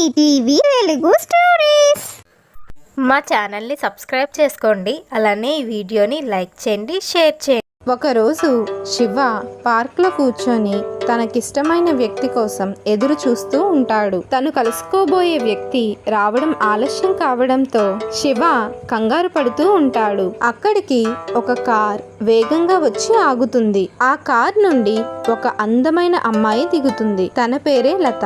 ETV Telugu stories. మా ఛానల్ని subscribe చేసుకోండి. అలానే ఈ వీడియోని లైక్ చేయండి షేర్ చేయండి. ఒకరోజు శివ పార్క్లో కూర్చొని తనకిష్టమైన వ్యక్తి కోసం ఎదురు చూస్తూ ఉంటాడు. తను కలుసుకోబోయే వ్యక్తి రావడం ఆలస్యం కావడంతో శివ కంగారు పడుతూ ఉంటాడు. అక్కడికి ఒక కార్ వేగంగా వచ్చి ఆగుతుంది. ఆ కార్ నుండి ఒక అందమైన అమ్మాయి దిగుతుంది. తన పేరే లత.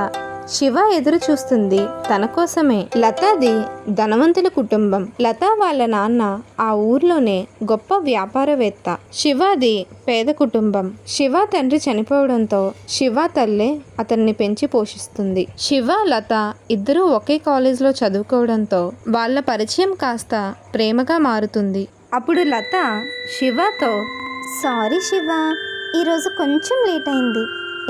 శివ ఎదురు చూస్తుంది. తన కోసమే. లతాది ధనవంతుల కుటుంబం. లత వాళ్ళ నాన్న ఆ ఊర్లోనే గొప్ప వ్యాపారవేత్త. శివాది పేద కుటుంబం. శివ తండ్రి చనిపోవడంతో శివ తల్లే అతన్ని పెంచి పోషిస్తుంది. శివ లత ఇద్దరూ ఒకే కాలేజ్లో చదువుకోవడంతో వాళ్ళ పరిచయం కాస్త ప్రేమగా మారుతుంది. అప్పుడు లత శివతో సారీ శివ ఈరోజు కొంచెం లేట్ అయింది.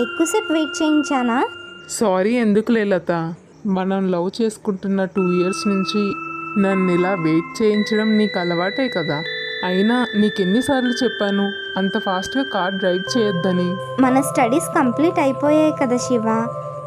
ఎక్కువసేపు వెయిట్ చేయించానా? సారీ ఎందుకులే లత? మనం లవ్ చేసుకుంటున్న టూ ఇయర్స్ నుంచి నన్ను ఇలా వెయిట్ చేయించడం నీకు అలవాటే కదా? అయినా నీకెన్నిసార్లు చెప్పాను అంత ఫాస్ట్గా కార్ డ్రైవ్ చేయొద్దని. మన స్టడీస్ కంప్లీట్ అయిపోయాయి కదా శివ.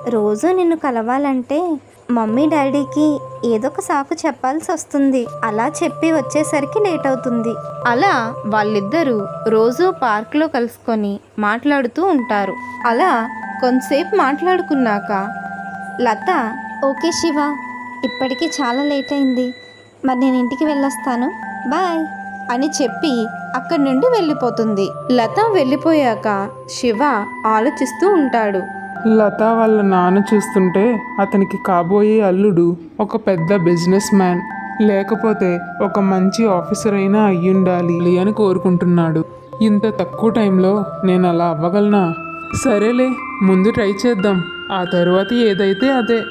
రోజు నిన్ను కలవాలంటే మమ్మీ డాడీకి ఏదో ఒక సాకు చెప్పాల్సి వస్తుంది. అలా చెప్పి వచ్చేసరికి లేట్ అవుతుంది. అలా వాళ్ళిద్దరూ రోజు పార్క్లో కలుసుకొని మాట్లాడుతూ ఉంటారు. అలా కొంతసేపు మాట్లాడుకున్నాక లత ఓకే శివ ఇప్పటికీ చాలా లేట్ అయింది మరి నేను ఇంటికి వెళ్ళొస్తాను. బాయ్ అని చెప్పి అక్కడి నుండి వెళ్ళిపోతుంది. లత వెళ్ళిపోయాక శివ ఆలోచిస్తూ ఉంటాడు. లత వాళ్ళ నాన్న చూస్తుంటే అతనికి కాబోయే అల్లుడు ఒక పెద్ద బిజినెస్ మ్యాన్ లేకపోతే ఒక మంచి ఆఫీసర్ అయినా అయ్యుండాలి అని కోరుకుంటున్నాడు. ఇంత తక్కువ టైంలో నేను అలా అవ్వగలనా? సరేలే ముందు ట్రై చేద్దాం. ఆ తరువాత ఏదైతే అదే.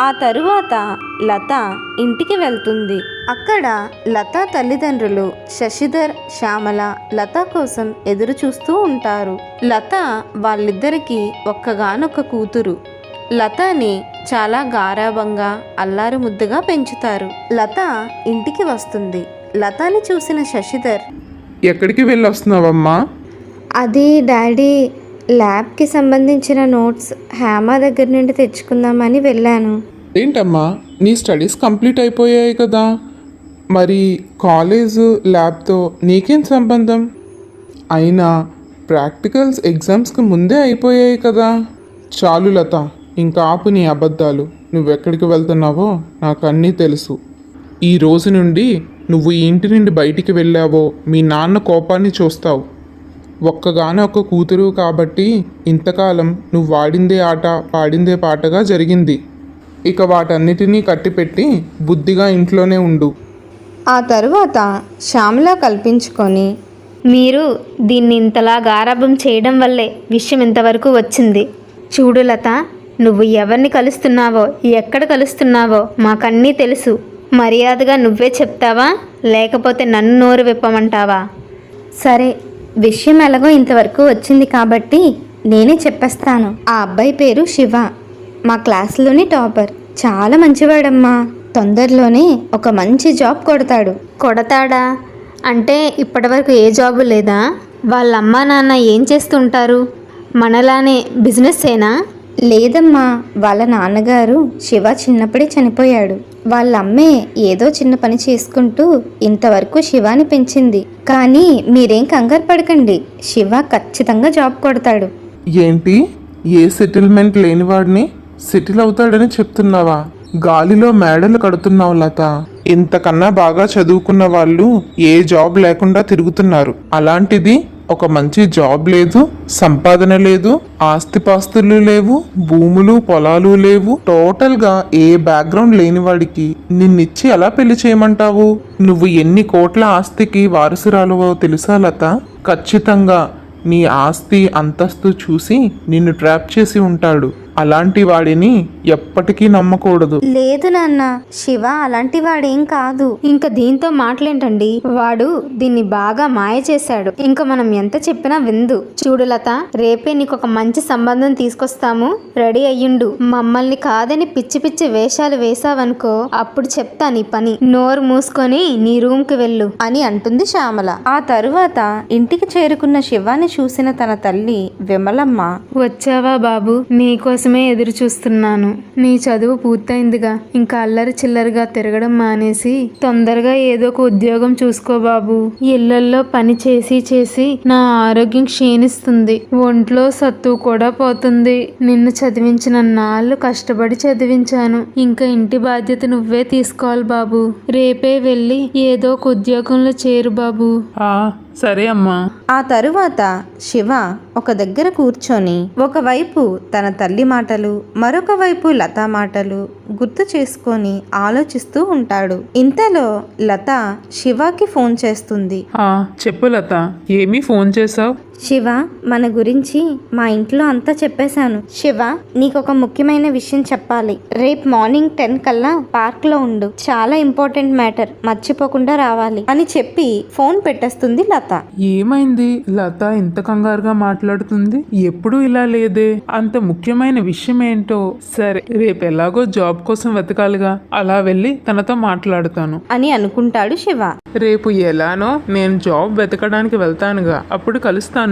ఆ తరువాత లత ఇంటికి వెళ్తుంది. అక్కడ లత తల్లిదండ్రులు శశిధర్ శ్యామల లత కోసం ఎదురు చూస్తూ ఉంటారు. లత వాళ్ళిద్దరికీ ఒక్కగానొక్క కూతురు. లతని చాలా గారాబంగా అల్లారు ముద్దుగా పెంచుతారు. లత ఇంటికి వస్తుంది. లతని చూసిన శశిధర్ ఎక్కడికి వెళ్ళొస్తున్నావమ్మా? అది డాడీ ల్యాబ్కి సంబంధించిన నోట్స్ హ్యామా దగ్గర నుండి తెచ్చుకుందామని వెళ్ళాను. ఏంటమ్మా? నీ స్టడీస్ కంప్లీట్ అయిపోయాయి కదా. మరి కాలేజ్ ల్యాబ్తో నీకేం సంబంధం? అయినా ప్రాక్టికల్స్ ఎగ్జామ్స్కి ముందే అయిపోయాయి కదా. చాలు లత ఇంకా ఆపు నీ అబద్ధాలు. నువ్వెక్కడికి వెళ్తున్నావో నాకు అన్నీ తెలుసు. ఈ రోజు నుండి నువ్వు ఈ ఇంటి నుండి బయటికి వెళ్ళావో మీ నాన్న కోపాన్ని చూస్తావు. ఒక్కగానొక్క కూతురు కాబట్టి ఇంతకాలం నువ్వు వాడిందే ఆట పాడిందే పాటగా జరిగింది. ఇక వాటన్నిటినీ కట్టిపెట్టి బుద్ధిగా ఇంట్లోనే ఉండు. ఆ తరువాత శ్యామల కల్పించుకొని మీరు దీన్ని ఇంతలా గారాభం చేయడం వల్లే విషయం ఇంతవరకు వచ్చింది. చూడు లత నువ్వు ఎవరిని కలుస్తున్నావో ఎక్కడ కలుస్తున్నావో మాకన్నీ తెలుసు. మర్యాదగా నువ్వే చెప్తావా? లేకపోతే నన్ను నోరు విప్పమంటావా? సరే విషయం ఎలాగో ఇంతవరకు వచ్చింది కాబట్టి నేనే చెప్పేస్తాను. ఆ అబ్బాయి పేరు శివ. మా క్లాస్లోని టాపర్. చాలా మంచివాడమ్మా. తొందరలోనే ఒక మంచి జాబ్ కొడతాడు. కొడతాడా? అంటే ఇప్పటివరకు ఏ జాబు లేదా? వాళ్ళ అమ్మా నాన్న ఏం చేస్తుంటారు? మనలానే బిజినెస్సేనా? లేదమ్మా వాళ్ళ నాన్నగారు శివ చిన్నప్పుడే చనిపోయాడు. వాళ్ళ అమ్మే ఏదో చిన్న పని చేసుకుంటూ ఇంతవరకు శివాని పెంచింది. కానీ మీరేం కంగారు పడకండి శివ ఖచ్చితంగా జాబ్ కొడతాడు. ఏంటి? ఏ సెటిల్మెంట్ లేనివాడిని సెటిల్ అవుతాడని చెప్తున్నావా? గాలిలో మేడలు కడుతున్నావు లత. ఇంతకన్నా బాగా చదువుకున్న వాళ్ళు ఏ జాబ్ లేకుండా తిరుగుతున్నారు. అలాంటిది ఒక మంచి జాబ్ లేదు సంపాదన లేదు ఆస్తిపాస్తులు లేవు భూములు పొలాలు లేవు. టోటల్గా ఏ బ్యాక్గ్రౌండ్ లేని వాడికి నిన్నిచ్చి ఎలా పెళ్ళి చేయమంటావు? నువ్వు ఎన్ని కోట్ల ఆస్తికి వారసురాలువో తెలుసా లత? ఖచ్చితంగా నీ ఆస్తి అంతస్తు చూసి నిన్ను ట్రాప్ చేసి ఉంటాడు. అలాంటి వాడిని ఎప్పటికీ నమ్మకూడదు. లేదు నాన్న శివ అలాంటి వాడేం కాదు. ఇంకా దీంతో మాటలేంటండి? వాడు దీన్ని బాగా మాయ చేశాడు. ఇంకా మనం ఎంత చెప్పినా విందు. చూడు లత రేపే నీకు ఒక మంచి సంబంధం తీసుకొస్తాము. రెడీ అయ్యుండు. మమ్మల్ని కాదని పిచ్చి పిచ్చి వేషాలు వేసావనుకో అప్పుడు చెప్తా నీ పని. నోరు మూసుకొని నీ రూమ్కి వెళ్ళు అని అంటుంది శ్యామల. ఆ తరువాత ఇంటికి చేరుకున్న శివాని చూసిన తన తల్లి విమలమ్మ వచ్చావా బాబు? నీకోసం కోసమే ఎదురు చూస్తున్నాను నీ చదువు పూర్తయిందిగా. ఇంకా అల్లరి చిల్లరిగా తిరగడం మానేసి తొందరగా ఏదో ఒక ఉద్యోగం చూసుకో బాబు. ఇళ్ళల్లో పని చేసి చేసి నా ఆరోగ్యం క్షీణిస్తుంది. ఒంట్లో సత్తు కూడా పోతుంది. నిన్ను చదివించిన నాళ్ళు కష్టపడి చదివించాను. ఇంకా ఇంటి బాధ్యత నువ్వే తీసుకోవాలి బాబు. రేపే వెళ్ళి ఏదో ఒక ఉద్యోగంలో చేరు బాబు. ఆ, సరే అమ్మా. ఆ తరువాత శివ ఒక దగ్గర కూర్చొని ఒకవైపు తన తల్లి మాటలు మరొక వైపు లత మాటలు గుర్తు చేసుకొని ఆలోచిస్తూ ఉంటాడు. ఇంతలో లత శివకి ఫోన్ చేస్తుంది. ఆ, చెప్పు లత ఏమీ ఫోన్ చేసావు శివ మన గురించి మా ఇంట్లో అంతా చెప్పేశాను. శివ నీకు ఒక ముఖ్యమైన విషయం చెప్పాలి. రేపు మార్నింగ్ టెన్ కల్లా పార్క్లో ఉండు. చాలా ఇంపార్టెంట్ మ్యాటర్. మర్చిపోకుండా రావాలి. అని చెప్పి ఫోన్ పెట్టేస్తుంది లత. ఏమైంది? లత ఇంత కంగారుగా మాట్లాడుతుంది. ఎప్పుడూ ఇలా లేదే. అంత ముఖ్యమైన విషయం ఏంటో? సరే రేపు ఎలాగో జాబ్ కోసం వెతకాలిగా. అలా వెళ్ళి తనతో మాట్లాడుతాను. అని అనుకుంటాడు శివ. రేపు ఎలానో నేను జాబ్ వెతకడానికి వెళ్తానుగా. అప్పుడు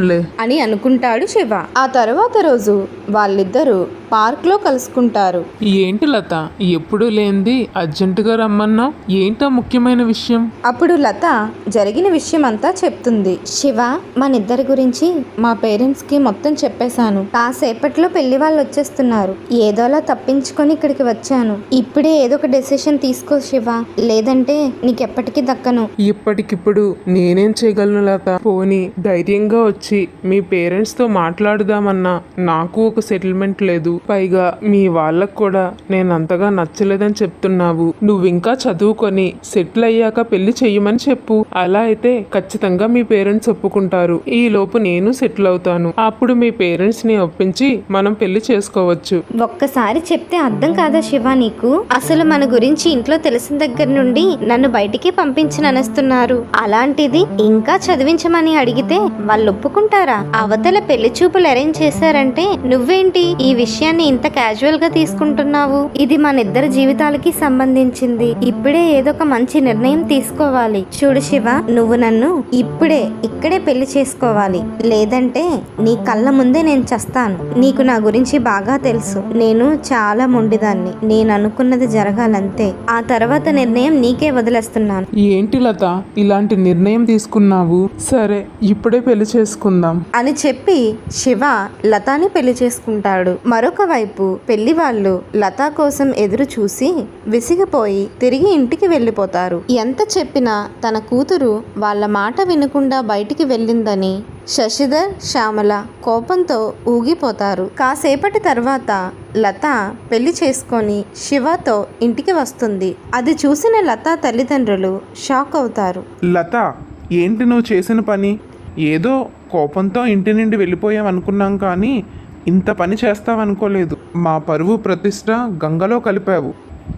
కలుస్తానులే అని అనుకుంటాడు శివ. ఆ తర్వాత రోజు వాళ్ళిద్దరూ పార్క్లో కలుసుకుంటారు. ఏంటి లత? ఎప్పుడు లేనిది అర్జెంటుగా రమ్మన్నావు? ఏంటో ముఖ్యమైన విషయం? అప్పుడు లత జరిగిన విషయం అంతా చెప్తుంది. శివ మన ఇద్దరి గురించి మా పేరెంట్స్కి మొత్తం చెప్పేశాను. కాసేపట్లో పెళ్ళి వాళ్ళు వచ్చేస్తున్నారు. ఏదోలా తప్పించుకొని ఇక్కడికి వచ్చాను. ఇప్పుడే ఏదో ఒక డెసిషన్ తీసుకో శివ. లేదంటే నీకెప్పటికీ దక్కను. ఇప్పటికిప్పుడు నేనేం చేయగలను లత? పోనీ ధైర్యంగా వచ్చి మీ పేరెంట్స్తో మాట్లాడుదామన్నా నాకు ఒక సెటిల్మెంట్ లేదు. పైగా మీ వాళ్ళకు కూడా నేను అంతగా నచ్చలేదని చెప్తున్నావు. నువ్వు ఇంకా చదువుకొని సెటిల్ అయ్యాక పెళ్ళి చెయ్యమని చెప్పు. అలా అయితే ఖచ్చితంగా మీ పేరెంట్స్ ఒప్పుకుంటారు. ఈ లోపు నేను సెటిల్ అవుతాను. అప్పుడు మీ పేరెంట్స్ని ఒప్పించి మనం పెళ్ళి చేసుకోవచ్చు. ఒక్కసారి చెప్తే అర్థం కాదా శివ నీకు? అసలు మన గురించి ఇంట్లో తెలిసిన దగ్గర నుండి నన్ను బయటికి పంపించని అనేస్తున్నారు అలాంటిది ఇంకా చదివించమని అడిగితే వాళ్ళు ఒప్పుకుంటారా? అవతల పెళ్ళి చూపులు అరేంజ్ చేశారంటే నువ్వేంటి? ఈ విషయాన్ని ఇంత క్యాజువల్గా తీసుకుంటున్నావు? ఇది మన ఇద్దరి జీవితాలకి సంబంధించింది. ఇప్పుడే ఏదో ఒక మంచి నిర్ణయం తీసుకోవాలి. చూడు శివ నువ్వు నన్ను ఇప్పుడే ఇక్కడే పెళ్ళి చేసుకోవాలి. లేదంటే నీ కళ్ళ ముందే నేను చస్తాను. నీకు నా గురించి బాగా తెలుసు. నేను చాలా మొండిదాన్ని. నేను అనుకున్నది జరగాలంతే. ఆ తర్వాత నిర్ణయం నీకే వదిలేస్తున్నాను. ఏంటి లత? ఇలాంటి నిర్ణయం తీసుకున్నావు? సరే ఇప్పుడే పెళ్ళి చేసుకుందాం. అని చెప్పి శివ లతాని పెళ్ళి చేసుకుంటాడు. మరొక వైపు పెళ్ళి వాళ్ళు లత కోసం ఎదురు చూసి విసిగిపోయి తిరిగి ఇంటికి వెళ్ళిపోతారు. ఎంత చెప్పినా తన కూతురు వాళ్ళ మాట వినకుండా బయటికి వెళ్ళిందని శశిధర్ శ్యామల కోపంతో ఊగిపోతారు. కాసేపటి తర్వాత లత పెళ్ళి చేసుకొని శివతో ఇంటికి వస్తుంది. అది చూసిన లత తల్లిదండ్రులు షాక్ అవుతారు. లత ఏంటి నువ్వు చేసిన పని? ఏదో కోపంతో ఇంటి నుండి వెళ్ళిపోయాం అనుకున్నాం కానీ ఇంత పని చేస్తావనుకోలేదు. మా పరువు ప్రతిష్ట గంగలో కలిపావు.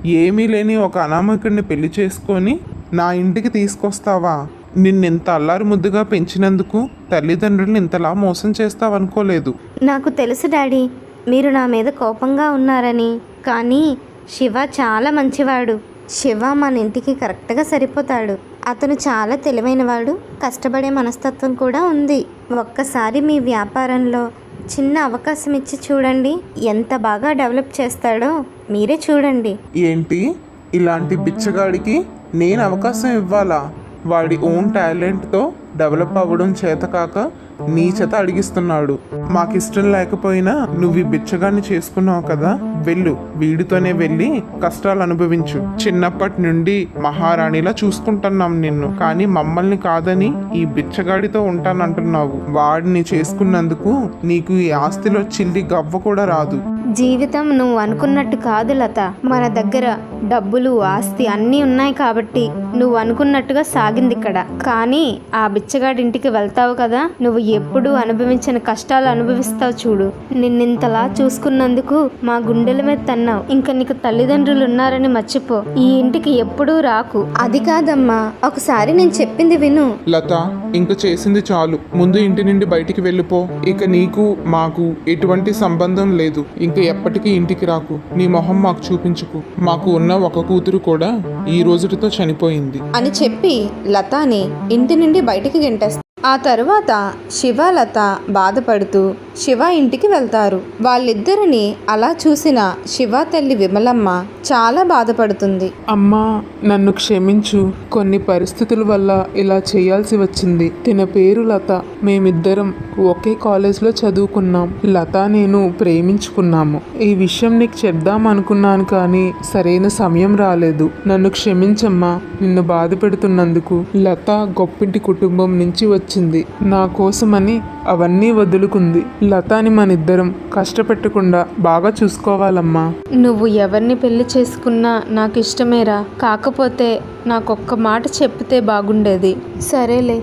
ఏమీ లేని ఒక అనామకుడిని పెళ్ళి చేసుకొని నా ఇంటికి తీసుకొస్తావా? నిన్నెంత అల్లారు ముద్దుగా పెంచినందుకు తల్లిదండ్రులను ఇంతలా మోసం చేస్తావనుకోలేదు. నాకు తెలుసు డాడీ మీరు నా మీద కోపంగా ఉన్నారని. కానీ శివ చాలా మంచివాడు. శివ మన ఇంటికి కరెక్ట్గా సరిపోతాడు. అతను చాలా తెలివైనవాడు. కష్టపడే మనస్తత్వం కూడా ఉంది. ఒక్కసారి మీ వ్యాపారంలో చిన్న అవకాశం ఇచ్చి చూడండి. ఎంత బాగా డెవలప్ చేస్తాడో మీరే చూడండి. ఏంటి? ఇలాంటి బిచ్చగాడికి నేను అవకాశం ఇవ్వాలా? వాడి ఓన్ టాలెంట్తో డెవలప్ అవ్వడం చేత కాక నీ చేత అడిగిస్తున్నాడు. మాకు ఇష్టం లేకపోయినా నువ్వు ఈ బిచ్చగాన్ని చేసుకున్నావు కదా వెళ్ళు. వీడితోనే వెళ్ళి కష్టాలు అనుభవించు. చిన్నప్పటి నుండి మహారాణిలా చూసుకుంటున్నాం నిన్ను. కానీ మమ్మల్ని కాదని ఈ బిచ్చగాడితో ఉంటానంటున్నావు. వాడిని చేసుకున్నందుకు నీకు ఈ ఆస్తిలో చిల్లి గవ్వ కూడా రాదు. జీవితం నువ్వు అనుకున్నట్టు కాదు లత. మన దగ్గర డబ్బులు ఆస్తి అన్నీ ఉన్నాయి కాబట్టి నువ్వు అనుకున్నట్టుగా సాగింది ఇక్కడ. కానీ ఆ బిచ్చగాడింటికి వెళ్తావు కదా నువ్వు ఎప్పుడూ అనుభవించిన కష్టాలు అనుభవిస్తావు చూడు. నిన్నింతలా చూసుకున్నందుకు మా గుండెల మీద తన్నావు. ఇంకా నీకు తల్లిదండ్రులు ఉన్నారని మర్చిపో. ఈ ఇంటికి ఎప్పుడూ రాకు. అది కాదమ్మా. ఒకసారి నేను చెప్పింది విను. లత ఇంక చేసింది చాలు. ముందు ఇంటి నుండి బయటికి వెళ్ళిపో. ఇక నీకు మాకు ఎటువంటి సంబంధం లేదు. ఇంక ఎప్పటికీ ఇంటికి రాకు. నీ మొహం మాకు చూపించుకు. మాకు ఉన్న ఒక కూతురు కూడా ఈ రోజుటితో చనిపోయింది. అని చెప్పి లతాని ఇంటి నుండి బయటికి గెంటేస్తారు ఆ తరువాత శివ లత బాధపడుతూ శివ ఇంటికి వెళ్తారు. వాళ్ళిద్దరిని అలా చూసిన శివ తల్లి విమలమ్మ చాలా బాధపడుతుంది. అమ్మా నన్ను క్షమించు. కొన్ని పరిస్థితుల వల్ల ఇలా చేయాల్సి వచ్చింది. తిన పేరు లత. మేమిద్దరం ఒకే కాలేజ్లో చదువుకున్నాం. లత నేను ప్రేమించుకున్నాము. ఈ విషయం నీకు చెప్దాం అనుకున్నాను కానీ సరైన సమయం రాలేదు. నన్ను క్షమించమ్మా. నిన్ను బాధ పెడుతున్నందుకు లత గొప్పింటి కుటుంబం నుంచి వచ్చింది. నా కోసమని అవన్నీ వదులుకుంది. లతాని మనిద్దరం కష్టపెట్టకుండా బాగా చూసుకోవాలమ్మా. నువ్వు ఎవరిని పెళ్ళి చేసుకున్నా నాకు ఇష్టమేరా. కాకపోతే నాకొక్క మాట చెప్తే బాగుండేది. సరేలే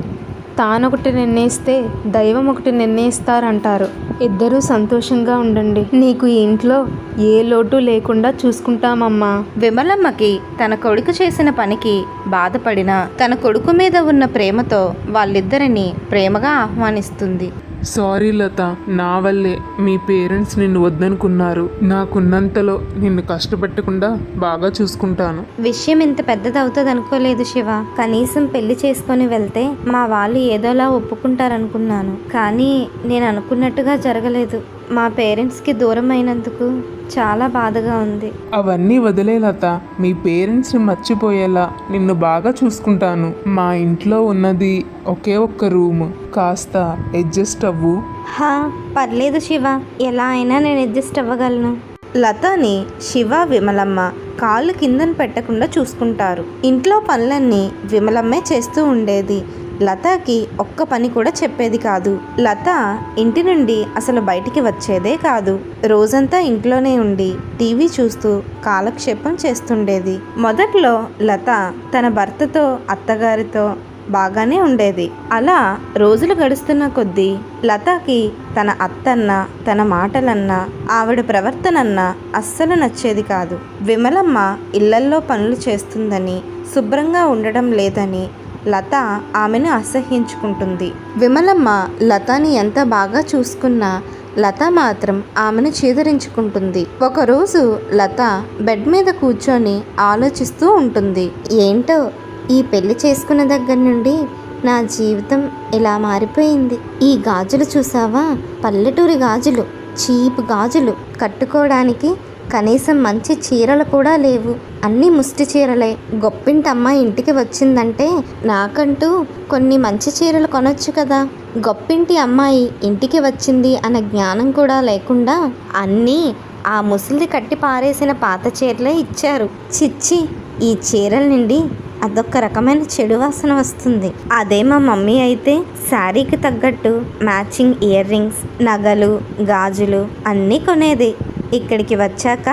తానొకటి నిర్ణయిస్తే దైవం ఒకటి నిర్ణయిస్తారంటారు. ఇద్దరూ సంతోషంగా ఉండండి. నీకు ఈ ఇంట్లో ఏ లోటు లేకుండా చూసుకుంటామమ్మా. విమలమ్మకి తన కొడుకు చేసిన పనికి బాధపడిన తన కొడుకు మీద ఉన్న ప్రేమతో వాళ్ళిద్దరిని ప్రేమగా ఆహ్వానిస్తుంది. సారీ లత నా వల్లే మీ పేరెంట్స్ నిన్ను వద్దనుకున్నారు. నాకున్నంతలో నిన్ను కష్టపెట్టకుండా బాగా చూసుకుంటాను. విషయం ఇంత పెద్దదవుతుంది అనుకోలేదు శివ. కనీసం పెళ్ళి చేసుకొని వెళ్తే మా వాళ్ళు ఏదోలా ఒప్పుకుంటారనుకున్నాను. కానీ నేను అనుకున్నట్టుగా జరగలేదు. మా పేరెంట్స్కి దూరం అయినందుకు చాలా బాధగా ఉంది. అవన్నీ వదిలే లత మీ పేరెంట్స్ని మర్చిపోయేలా నిన్ను బాగా చూసుకుంటాను. మా ఇంట్లో ఉన్నది ఒకే ఒక్క రూమ్. కాస్త అడ్జస్ట్ అవ్వు. హా పర్లేదు శివ. ఎలా అయినా నేను అడ్జస్ట్ అవ్వగలను. లతని శివ విమలమ్మ కాళ్ళు కిందన పెట్టకుండా చూసుకుంటారు. ఇంట్లో పనులన్నీ విమలమ్మే చేస్తూ ఉండేది. లతకి ఒక్క పని కూడా చెప్పేది కాదు. లత ఇంటి నుండి అసలు బయటికి వచ్చేదే కాదు. రోజంతా ఇంట్లోనే ఉండి టీవీ చూస్తూ కాలక్షేపం చేస్తుండేది. మొదట్లో లత తన భర్తతో అత్తగారితో బాగానే ఉండేది. అలా రోజులు గడుస్తున్న కొద్దీ లతకి తన అత్తన్న తన మాటలన్న ఆవిడ ప్రవర్తనన్న అస్సలు నచ్చేది కాదు. విమలమ్మ ఇళ్ళల్లో పనులు చేస్తుందని శుభ్రంగా ఉండడం లేదని లత ఆమెను అసహ్యించుకుంటుంది. విమలమ్మ లతని ఎంత బాగా చూసుకున్నా లత మాత్రం ఆమెను చీదరించుకుంటుంది. ఒకరోజు లత బెడ్ మీద కూర్చొని ఆలోచిస్తూ ఉంటుంది. ఏంటో ఈ పెళ్ళి చేసుకున్న దగ్గర నుండి నా జీవితం ఇలా మారిపోయింది. ఈ గాజులు చూసావా? పల్లెటూరి గాజులు చీప్ గాజులు కట్టుకోవడానికి కనీసం మంచి చీరలు కూడా లేవు. అన్నీ ముష్టి చీరలే. గొప్పింటమ్మ ఇంటికి వచ్చిందంటే నాకంటూ కొన్ని మంచి చీరలు కొనొచ్చు కదా. గొప్పింటి అమ్మాయి ఇంటికి వచ్చింది అన్న జ్ఞానం కూడా లేకుండా అన్నీ ఆ ముసలిది కట్టి పారేసిన పాత చీరలే ఇచ్చారు. చిచ్చి ఈ చీరల నుండి అదొక రకమైన చెడు వాసన వస్తుంది. అదే మా మమ్మీ అయితే శారీకి తగ్గట్టు మ్యాచింగ్ ఇయర్ రింగ్స్ నగలు గాజులు అన్నీ కొనేది. ఇక్కడికి వచ్చాక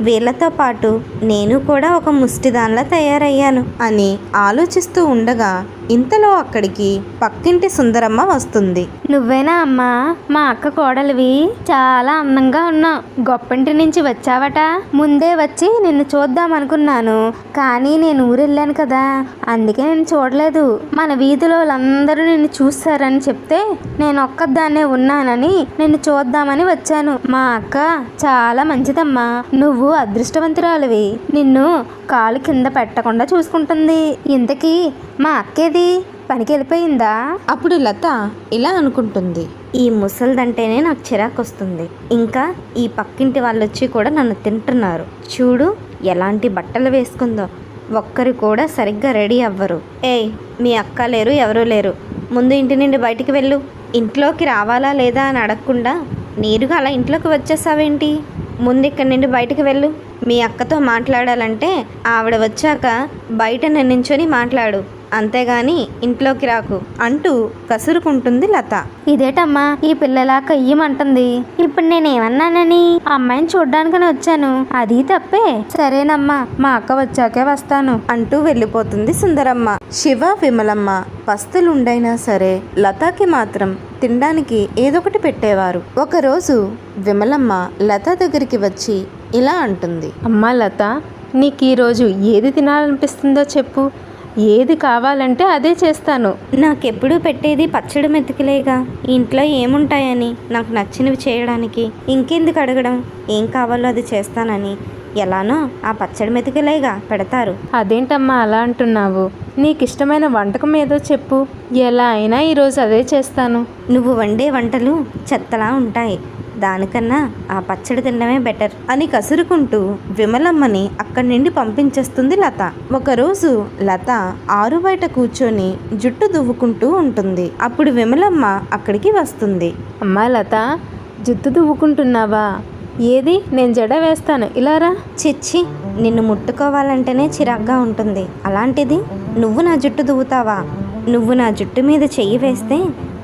వీళ్ళతో పాటు నేను కూడా ఒక ముష్టిదానిలా తయారయ్యాను అని ఆలోచిస్తూ ఉండగా ఇంతలో అక్కడికి పక్కింటి సుందరమ్మ వస్తుంది. నువ్వేనా అమ్మా? మా అక్క కోడలివి. చాలా అందంగా ఉన్నావు. గొప్పంటి నుంచి వచ్చావట. ముందే వచ్చి నిన్ను చూద్దాం అనుకున్నాను కానీ నేను ఊరెళ్ళాను కదా. అందుకే నేను చూడలేదు. మన వీధిలో వాళ్ళందరూ నిన్ను చూస్తారని చెప్తే నేను ఒక్కదాన్నే ఉన్నానని నిన్ను చూద్దామని వచ్చాను. మా అక్క చాలా మంచిదమ్మా. నువ్వు అదృష్టవంతురాలివి. నిన్ను కాలు కింద పెట్టకుండా చూసుకుంటుంది. ఇంతకీ మా అక్కేది? పనికి వెళ్ళిపోయిందా అప్పుడు లత ఇలా అనుకుంటుంది. ఈ ముసలిదంటేనే నాకు చిరాకు వస్తుంది ఇంకా ఈ పక్కింటి వాళ్ళు వచ్చి కూడా నన్ను తింటున్నారు. చూడు ఎలాంటి బట్టలు వేసుకుందో. ఒక్కరు కూడా సరిగ్గా రెడీ అవ్వరు. ఏయ్ మీ అక్క లేరు ఎవరూ లేరు. ముందు ఇంటి నుండి బయటికి వెళ్ళు. ఇంట్లోకి రావాలా లేదా అని అడగకుండా నేరుగా అలా ఇంట్లోకి వచ్చేసావేంటి? ముందు ఇక్కడి నుండి బయటికి వెళ్ళు. మీ అక్కతో మాట్లాడాలంటే ఆవిడ వచ్చాక బయట నేను నించొని మాట్లాడు. అంతేగాని ఇంట్లోకి రాకు అంటూ కసురుకుంటుంది లత. ఇదేటమ్మా ఈ పిల్లలా కయ్యమంటుంది. ఇప్పుడు నేనేమన్నానని? ఆ అమ్మాయిని చూడ్డానికని వచ్చాను. అది తప్పే. సరేనమ్మా మా అక్క వచ్చాకే వస్తాను. అంటూ వెళ్ళిపోతుంది సుందరమ్మ. శివ విమలమ్మ పస్తులుండైనా సరే లతకి మాత్రం తినడానికి ఏదొకటి పెట్టేవారు. ఒకరోజు విమలమ్మ లత దగ్గరికి వచ్చి ఇలా అంటుంది. అమ్మా లత నీకు ఈరోజు ఏది తినాలనిపిస్తుందో చెప్పు. ఏది కావాలంటే అదే చేస్తాను. నాకెప్పుడు పెట్టేది పచ్చడి మెతుకులేగా. ఇంట్లో ఏముంటాయని నాకు నచ్చినవి చేయడానికి. ఇంకెందుకు అడగడం? ఏం కావాలో అది చేస్తానని. ఎలానో ఆ పచ్చడి మెతుకులేగా పెడతారు. అదేంటమ్మా అలా అంటున్నావు? నీకు ఇష్టమైన వంటకం ఏదో చెప్పు. ఎలా అయినా ఈరోజు అదే చేస్తాను. నువ్వు వండే వంటలు చెత్తలా ఉంటాయి. దానికన్నా ఆ పచ్చడి తినడమే బెటర్ అని కసురుకుంటూ విమలమ్మని అక్కడి నుండి పంపించేస్తుంది లత. ఒకరోజు లత ఆరు బయట కూర్చొని జుట్టు దువ్వుకుంటూ ఉంటుంది. అప్పుడు విమలమ్మ అక్కడికి వస్తుంది. అమ్మా లత జుట్టు దువ్వుకుంటున్నావా? ఏది? నేను జడ వేస్తాను. ఇలారా చిచ్చి నిన్ను ముట్టుకోవాలంటేనే చిరాగ్గా ఉంటుంది. అలాంటిది నువ్వు నా జుట్టు దువ్వుతావా? నువ్వు నా జుట్టు మీద చెయ్యి వేస్తే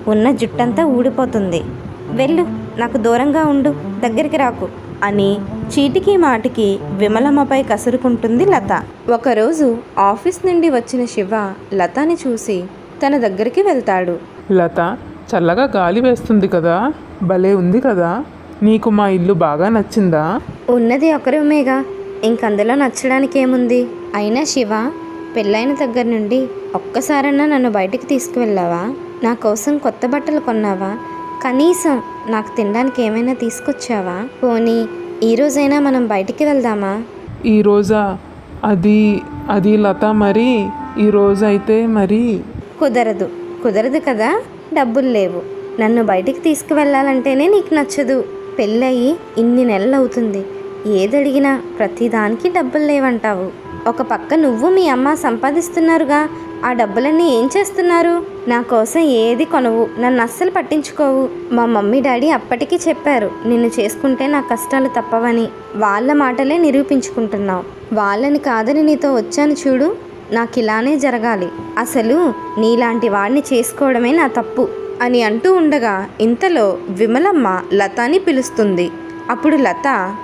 ఉన్న జుట్టంతా ఊడిపోతుంది. వెళ్ళు. నాకు దూరంగా ఉండు దగ్గరికి రాకు అని చీటికి మాటికి విమలమ్మపై కసురుకుంటుంది లత. ఒకరోజు ఆఫీస్ నుండి వచ్చిన శివ లతని చూసి తన దగ్గరికి వెళ్తాడు. లత చల్లగా గాలి వేస్తుంది కదా? భలే ఉంది కదా? నీకు మా ఇల్లు బాగా నచ్చిందా? ఉన్నది ఒక రూమేగా ఇంకందులో నచ్చడానికి ఏముంది? అయినా శివ పెళ్ళైన దగ్గర నుండి ఒక్కసారన్నా నన్ను బయటికి తీసుకువెళ్ళావా? నా కోసం కొత్త బట్టలు కొన్నావా? కనీసం నాకు తినడానికి ఏమైనా తీసుకొచ్చావా? పోనీ ఈ రోజైనా మనం బయటికి వెళ్దామా? ఈ రోజా? అది అది లత మరి? ఈ రోజు అయితే మరి? కుదరదు. కుదరదు కదా? డబ్బులు లేవు. నన్ను బయటికి తీసుకువెళ్ళాలంటేనే నీకు నచ్చదు. పెళ్ళయి ఇన్ని నెలలు అవుతుంది ఏదడిగినా ప్రతిదానికి డబ్బులు లేవంటావు. ఒక పక్క నువ్వు మీ అమ్మ సంపాదిస్తున్నారుగా. ఆ డబ్బులన్నీ ఏం చేస్తున్నారు? నా కోసం ఏది కొనవు. నన్ను అస్సలు పట్టించుకోవు. మా మమ్మీ డాడీ అప్పటికీ చెప్పారు నిన్ను చేసుకుంటే నా కష్టాలు తప్పవని. వాళ్ళ మాటలే నిరూపించుకుంటున్నావు. వాళ్ళని కాదని నీతో వచ్చాను చూడు. నాకు ఇలానే జరగాలి. అసలు నీలాంటి వాడిని చేసుకోవడమే నా తప్పు అని అంటూ ఉండగా ఇంతలో విమలమ్మ లతాని పిలుస్తుంది. అప్పుడు లత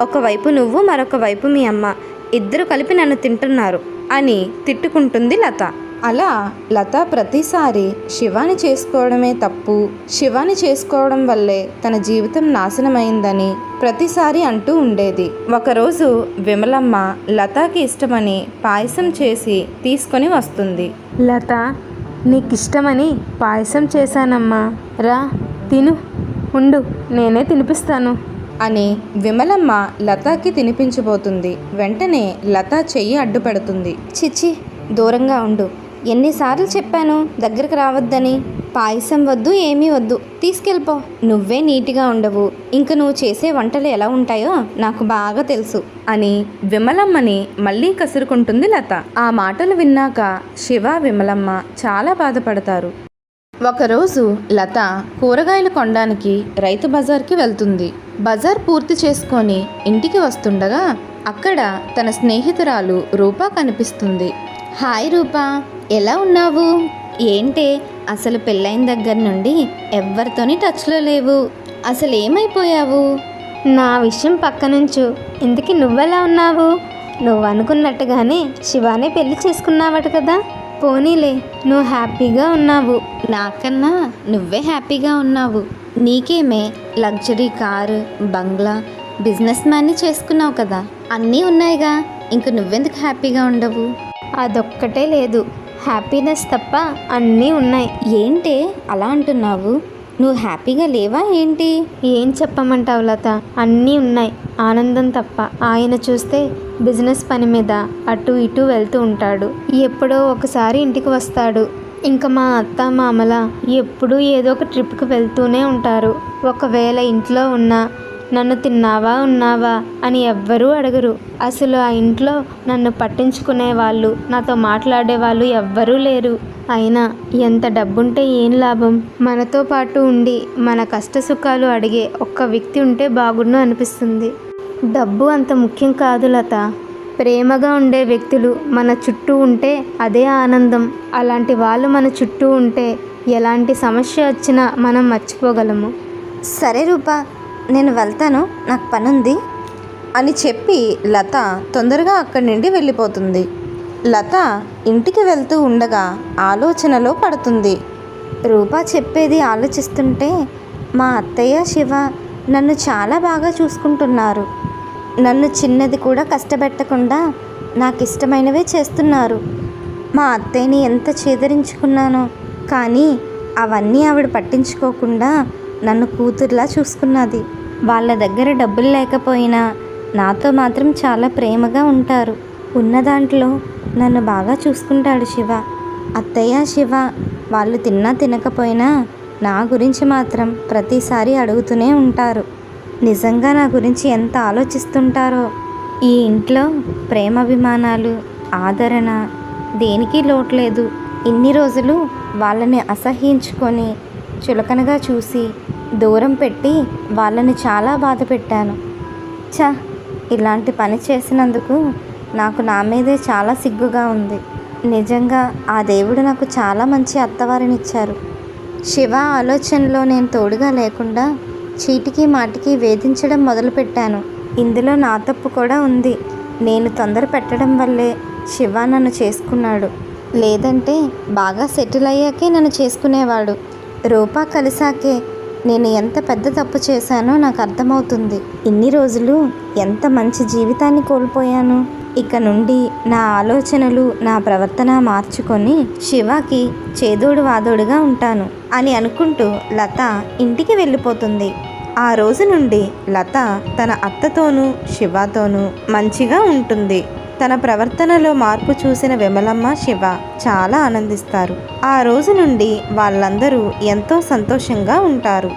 ఒకవైపు నువ్వు మరొక వైపు మీ అమ్మ. ఇద్దరు కలిపి నన్ను తింటున్నారు. అని తిట్టుకుంటుంది లత. అలా లత ప్రతిసారి శివాని చేసుకోవడమే తప్పు. శివాని చేసుకోవడం వల్లే తన జీవితం నాశనమైందని ప్రతిసారి అంటూ ఉండేది. ఒకరోజు విమలమ్మ లతాకి ఇష్టమని పాయసం చేసి తీసుకొని వస్తుంది. లత నీకిష్టమని పాయసం చేశానమ్మా. రా తిను. ఉండు నేనే తినిపిస్తాను. అని విమలమ్మ లతాకి తినిపించబోతుంది. వెంటనే లత చెయ్యి అడ్డుపెడుతుంది. చిచ్చి దూరంగా ఉండు. ఎన్నిసార్లు చెప్పాను దగ్గరికి రావద్దని. పాయసం వద్దు ఏమీ వద్దు. తీసుకెళ్ళిపో. నువ్వే నీట్గా ఉండవు. ఇంక నువ్వు చేసే వంటలు ఎలా ఉంటాయో నాకు బాగా తెలుసు. అని విమలమ్మని మళ్ళీ కసురుకుంటుంది లత. ఆ మాటలు విన్నాక శివ విమలమ్మ చాలా బాధపడతారు. ఒకరోజు లత కూరగాయలు కొనడానికి రైతు బజార్కి వెళ్తుంది. బజార్ పూర్తి చేసుకొని ఇంటికి వస్తుండగా అక్కడ తన స్నేహితురాలు రూపా కనిపిస్తుంది. హాయ్ రూపా ఎలా ఉన్నావు? ఏంటే అసలు పెళ్ళైన దగ్గర నుండి ఎవ్వరితోని టచ్లో లేవు. అసలు ఏమైపోయావు? నా విషయం పక్కనుంచు. ఇంతకీ నువ్వెలా ఉన్నావు? నువ్వు అనుకున్నట్టుగానే శివానే పెళ్ళి చేసుకున్నావట కదా? పోనీలే నువ్వు హ్యాపీగా ఉన్నావు. నాకన్నా నువ్వే హ్యాపీగా ఉన్నావు. నీకేమే లగ్జరీ కారు బంగ్లా బిజినెస్ మ్యాన్ని చేసుకున్నావు కదా. అన్నీ ఉన్నాయిగా ఇంక నువ్వెందుకు హ్యాపీగా ఉండవు? అదొక్కటే లేదు. హ్యాపీనెస్ తప్ప అన్నీ ఉన్నాయి. ఏంటి అలా అంటున్నావు? నువ్వు హ్యాపీగా లేవా ఏంటి? ఏం చెప్పమంటావు లత? అన్నీ ఉన్నాయి. ఆనందం తప్ప. ఆయన చూస్తే బిజినెస్ పని మీద అటు ఇటు వెళ్తూ ఉంటాడు. ఎప్పుడో ఒకసారి ఇంటికి వస్తాడు. ఇంకా మా అత్త మామల ఎప్పుడూ ఏదో ఒక ట్రిప్కి వెళ్తూనే ఉంటారు. ఒకవేళ ఇంట్లో ఉన్నా నన్ను తిన్నావా ఉన్నావా అని ఎవ్వరూ అడగరు. అసలు ఆ ఇంట్లో నన్ను పట్టించుకునే వాళ్ళు నాతో మాట్లాడే వాళ్ళు ఎవ్వరూ లేరు. అయినా ఎంత డబ్బుంటే ఏం లాభం? మనతో పాటు ఉండి మన కష్ట సుఖాలు అడిగే ఒక్క వ్యక్తి ఉంటే బాగుండు అనిపిస్తుంది. డబ్బు అంత ముఖ్యం కాదు లత. ప్రేమగా ఉండే వ్యక్తులు మన చుట్టూ ఉంటే అదే ఆనందం. అలాంటి వాళ్ళు మన చుట్టూ ఉంటే ఎలాంటి సమస్య వచ్చినా మనం మర్చిపోగలము. సరే రూపా నేను వెళ్తాను నాకు పని ఉంది అని చెప్పి లత తొందరగా అక్కడి నుండి వెళ్ళిపోతుంది. లత ఇంటికి వెళ్తూ ఉండగా ఆలోచనలో పడుతుంది. రూపా చెప్పేది ఆలోచిస్తుంటే మా అత్తయ్య శివ నన్ను చాలా బాగా చూసుకుంటున్నారు. నన్ను చిన్నది కూడా కష్టపెట్టకుండా నాకు ఇష్టమైనవే చేస్తున్నారు. మా అత్తయ్యని ఎంత చేదరించుకున్నానో కానీ అవన్నీ ఆవిడ పట్టించుకోకుండా నన్ను కూతురులా చూసుకున్నది. వాళ్ళ దగ్గర డబ్బులు లేకపోయినా నాతో మాత్రం చాలా ప్రేమగా ఉంటారు. ఉన్న దాంట్లో నన్ను బాగా చూసుకుంటాడు శివ. అత్తయ్య శివ వాళ్ళు తిన్నా తినకపోయినా నా గురించి మాత్రం ప్రతిసారి అడుగుతూనే ఉంటారు. నిజంగా నా గురించి ఎంత ఆలోచిస్తుంటారో. ఈ ఇంట్లో ప్రేమాభిమానాలు ఆదరణ దేనికి లోట్లేదు. ఇన్ని రోజులు వాళ్ళని అసహ్యించుకొని చులకనగా చూసి దూరం పెట్టి వాళ్ళని చాలా బాధ పెట్టాను. చ ఇలాంటి పని చేసినందుకు నాకు నా మీదే చాలా సిగ్గుగా ఉంది. నిజంగా ఆ దేవుడు నాకు చాలా మంచి అత్తవారినిచ్చారు. శివ ఆలోచనలో నేను తోడుగా లేకుండా చీటికి మాటికి వేధించడం మొదలుపెట్టాను. ఇందులో నా తప్పు కూడా ఉంది. నేను తొందర పెట్టడం వల్లే శివ నన్ను చేసుకున్నాడు. లేదంటే బాగా సెటిల్ అయ్యాకే నన్ను చేసుకునేవాడు. రూపా కలిసాకే నేను ఎంత పెద్ద తప్పు చేశానో నాకు అర్థమవుతుంది. ఇన్ని రోజులు ఎంత మంచి జీవితాన్ని కోల్పోయాను. ఇక నుండి నా ఆలోచనలు నా ప్రవర్తన మార్చుకొని శివకి చేదోడు వాదోడుగా ఉంటాను అని అనుకుంటూ లత ఇంటికి వెళ్ళిపోతుంది. ఆ రోజు నుండి లత తన అత్తతోనూ శివతోనూ మంచిగా ఉంటుంది. తన ప్రవర్తనలో మార్పు చూసిన విమలమ్మ శివ చాలా ఆనందిస్తారు. ఆ రోజు నుండి వాళ్ళందరూ ఎంతో సంతోషంగా ఉంటారు.